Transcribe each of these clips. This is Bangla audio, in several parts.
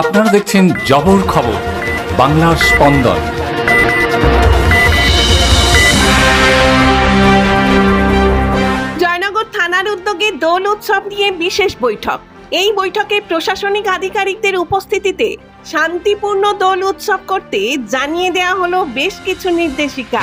আপনারা দেখছেন জবর খবর, বাংলার স্পন্দন। জয়নগর থানার উদ্যোগে দোল উৎসব নিয়ে বিশেষ বৈঠক। এই বৈঠকে প্রশাসনিক আধিকারিকদের উপস্থিতিতে শান্তিপূর্ণ দোল উৎসব করতে জানিয়ে দেওয়া হলো বেশ কিছু নির্দেশিকা।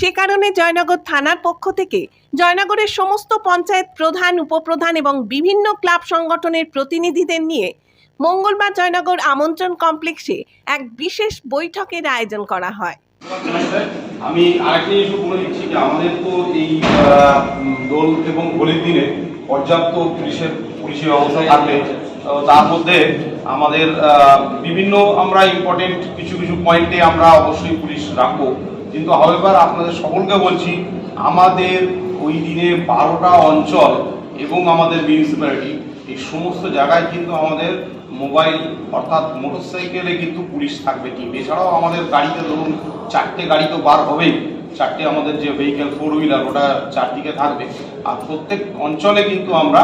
সে কারণে জয়নগর থানার পক্ষ থেকে জয়নগরের সমস্ত পঞ্চায়েত প্রধান, উপপ্রধান এবং বিভিন্ন ক্লাব সংগঠনের প্রতিনিধিদের নিয়ে মঙ্গলবার জয়নগর আমন্ত্রণ কমপ্লেক্সে এক বিশেষ বৈঠকের আয়োজন করা হয়। আমি আরেকটা ইস্যু বলে দিচ্ছি যে আমাদের তো এই দোল এবং হোলির দিনে পর্যাপ্ত পুলিশের পুলিশি ব্যবস্থা থাকবে। তার মধ্যে আমাদের বিভিন্ন আমরা ইম্পর্টেন্ট কিছু কিছু পয়েন্টে আমরা অবশ্যই পুলিশ রাখব। কিন্তু হাওয়েভার আপনাদের সকলকে বলছি, আমাদের ওই দিনে বারোটা অঞ্চল এবং আমাদের মিউনিসিপ্যালিটি এই সমস্ত জায়গায় কিন্তু আমাদের মোবাইল অর্থাৎ মোটরসাইকেলে কিন্তু পুলিশ থাকবে টিম এছাড়াও আমাদের গাড়িতে ধরুন চারটে গাড়ি তো বার হবেই। চারটে আমাদের যে ভেহিকেল ফোর হুইলার ওটা চারদিকে থাকবে। আর প্রত্যেক অঞ্চলে কিন্তু আমরা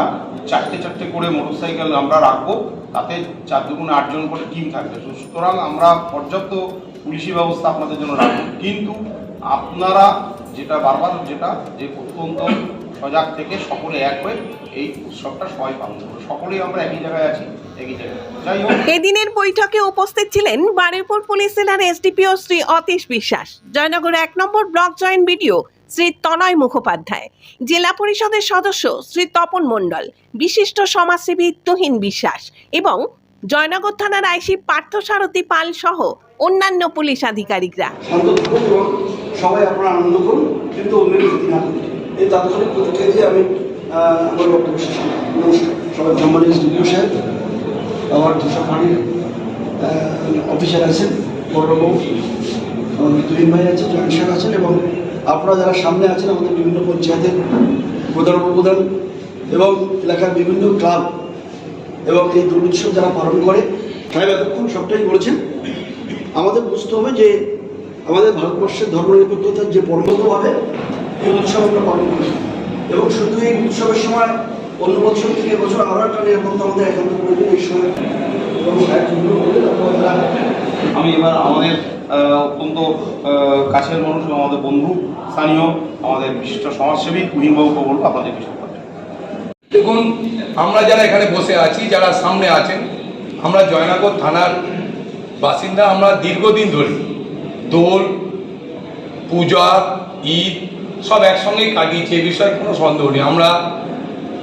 চারটে চারটে করে মোটরসাইকেল আমরা রাখব। তাতে চার দুগুণে আটজন করে টিম থাকবে। সুতরাং আমরা পর্যাপ্ত পুলিশি ব্যবস্থা আপনাদের জন্য রাখব। কিন্তু আপনারা যেটা বারবার যেটা, যে অত্যন্ত সজাগ থেকে সকলে এক হয়ে এই উৎসবটা সবাই পালন করব সকলেই আমরা একই জায়গায় আছি এদিনের বৈঠকে উপস্থিত ছিলেন বারুইপুর পুলিশ জেলার এসডিপিও শ্রী অতীশ বিশ্বাস, জয়নগর এক নম্বর block joint BDO Shri Tanay Mukhopadhyay, জেলা পরিষদের সদস্য শ্রী তপন মণ্ডল, বিশিষ্ট সমাজসেবী তুহিন বিশ্বাস এবং জয়নগর থানার আইসি পার্থসারথী পাল সহ অন্যান্য পুলিশ আধিকারিকরা। সবাই আপনারা আনন্দ করুন কিন্তু অন্যের ক্ষতি না করুন। এই তাৎক্ষণিক প্রতিক্রিয়া দিয়ে আমি আমার বক্তব্য শেষ। সবাই সম্মানিত স্টুডিও সাহেব আমার বাড়ির অফিসার আছেন বড়বাবু আমাদের তুহিন ভাই আছেন জয়েন্ট সাহেব আছেন এবং আপনারা যারা সামনে আছেন আমাদের বিভিন্ন পঞ্চায়েতের প্রধান উপপ্রধান এবং এলাকার বিভিন্ন ক্লাব এবং এই দোল উৎসব যারা পালন করে সাহেব এতক্ষণ সবটাই বলেছেন আমাদের বুঝতে হবে যে আমাদের ভারতবর্ষের ধর্মনিরপেক্ষতার যে পরম্পরাভাবে এই উৎসব আমরা পালন করি এবং শুধু এই উৎসবের সময় অন্য বছর থেকে বছর আরও একটা নিরাপত্তা আমাদের একান্ত প্রয়োজন এই সময়। তারা আমি এবার আমাদের অত্যন্ত কাছের মানুষ আমাদের বন্ধু স্থানীয় আমাদের বিশিষ্ট সমাজসেবী তুহিনবাবুকে বলব আপনাদের কিছু দেখুন আমরা যারা এখানে বসে আছি যারা সামনে আছেন আমরা জয়নগর থানার বাসিন্দা আমরা দীর্ঘদিন ধরে দোল, পূজা, ঈদ সব একসঙ্গেই কাটিয়েছি, এ বিষয়ে কোনো সন্দেহ নেই। আমরা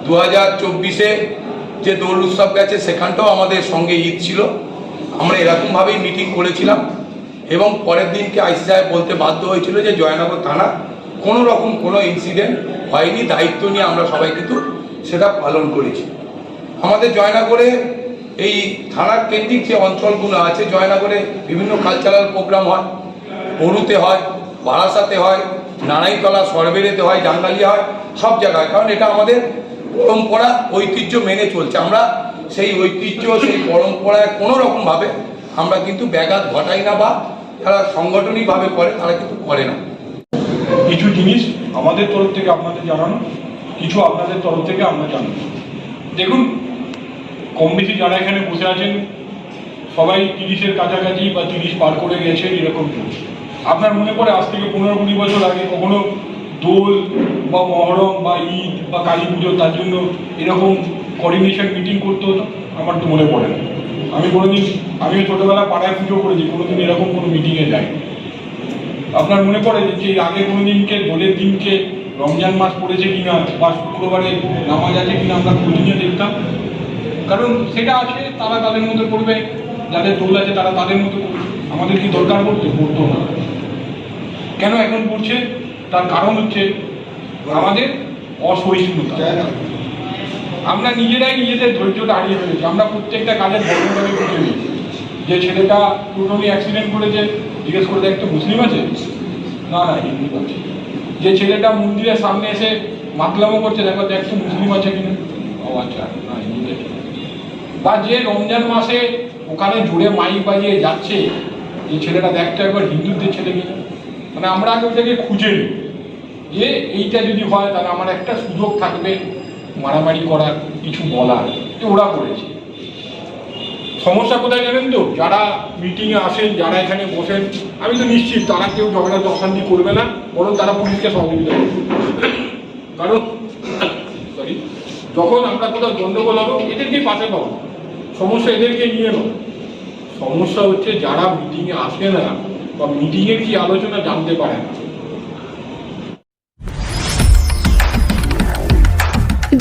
দু হাজার চব্বিশে যে দোল উৎসব গেছে, সেখানটাও আমাদের সঙ্গে ঈদ ছিল। আমরা এরকমভাবেই মিটিং করেছিলাম এবং পরের দিনকে আইসি সাহেব বলতে বাধ্য হয়েছিল যে জয়নগর থানা কোনো রকম কোনো ইনসিডেন্ট হয়নি, দায়িত্ব নিয়ে আমরা সবাই কিন্তু সেটা পালন করেছি। আমাদের জয়নগরে এই থানার কেন্দ্রিক যে অঞ্চলগুলো আছে, জয়নগরে বিভিন্ন কালচারাল প্রোগ্রাম হয় বরুতে হয়, বারাসাতে হয়, নারায়ণতলা, সরবেরেতে হয়, জাঙ্গালিয়া হয়, সব জায়গায়। কারণ এটা আমাদের পরম্পরা, ঐতিহ্য মেনে চলছে। আমরা সেই ঐতিহ্য, সেই পরম্পরায় কোনো রকমভাবে আমরা কিন্তু ব্যাঘাত ঘটাই না বা যারা সাংগঠনিকভাবে করে, তারা কিন্তু করে না। কিছু জিনিস আমাদের তরফ থেকে আপনাদের জানানো, কিছু আপনাদের তরফ থেকে আমরা জানাব দেখুন কম বেশি যারা এখানে বসে আছেন, সবাই তিরিশের কাছাকাছি বা তিরিশ পার করে গেছেন এরকম আপনার মনে পড়ে আজ থেকে পনেরো কুড়ি বছর আগে কখনো দোল বা মহরম বা ঈদ বা কালী পুজো, তার জন্য এরকম কোঅর্ডিনেশন মিটিং করতে হতো? আমার তো মনে পড়ে না। আমি কোনোদিন, আমি ছোটোবেলা পাড়ায় পুজো করেছি, কোনোদিন এরকম কোনো মিটিংয়ে যাই আপনার মনে পড়ে যে আগে কোনো দিনকে দোলের দিনকে রমজান মাস পড়েছে কিনা বা শুক্রবারে নামাজ আছে কিনা আমরা খোঁজ দেখতাম? কারণ সেটা আছে তারা তাদের মতো করবে যাদের দোল আছে তারা তাদের মতো করবে আমাদের কি দরকার পড়তো? পড়তো না। কেন এখন পড়ছে? তার কারণ হচ্ছে আমাদের অসহিষ্ণুতা। আমরা নিজেরাই নিজেদের ধৈর্যটা হারিয়ে ফেলেছি। আমরা প্রত্যেকটা কাজের ভদ্রতাকে খুঁজে নিয়েছি যে ছেলেটা টোটালি অ্যাক্সিডেন্ট করেছে জিজ্ঞেস করে দেখ, একটা মুসলিম আছে? না না হিন্দু আছে যে ছেলেটা মন্দিরের সামনে এসে মাতলামো করছে দেখো দেখ একটু মুসলিম আছে কিনা? ও আচ্ছা না হিন্দু বা যে রমজান মাসে ওখানে জুড়ে মাইক বাজিয়ে যাচ্ছে এই ছেলেটা দেখতে একবার হিন্দুদের ছেলে কিনা মানে আমরা আগে ওটাকে খুঁজে নিই যে এইটা যদি হয়, তাহলে আমার একটা সুযোগ থাকবে মারামারি করার, কিছু বলার। যে ওরা করেছে। সমস্যা কোথায় জানেন তো? যারা মিটিংয়ে আসেন, যারা এখানে বসেন, আমি তো নিশ্চিত তারা কেউ ঝগড়া অশান্তি করবে না, বরং তারা পুলিশকে সহযোগিতা করবে। কারণ সরি যখন আমরা কোথাও গন্ডগোল হব, এদেরকেই পাশে পাবো। সমস্যা এদেরকে নিয়ে নয়। সমস্যা হচ্ছে যারা মিটিংয়ে আসে না বা মিটিংয়ের কি আলোচনা জানতে পারে না